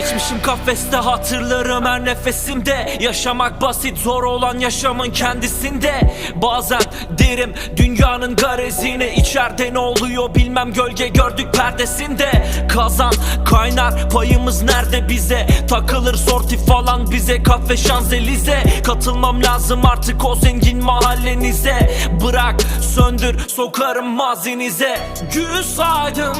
Geçmişim kafeste hatırlarım her nefesimde. Yaşamak basit zor olan yaşamın kendisinde. Bazen derim dünyanın garezine içeride ne oluyor bilmem gölge gördük perdesinde. Kazan kaynar payımız nerede bize? Takılır sorti falan bize kafe şanzelize. Katılmam lazım artık o zengin mahallenize. Bırak söndür sokarım mazinize. Gül saydım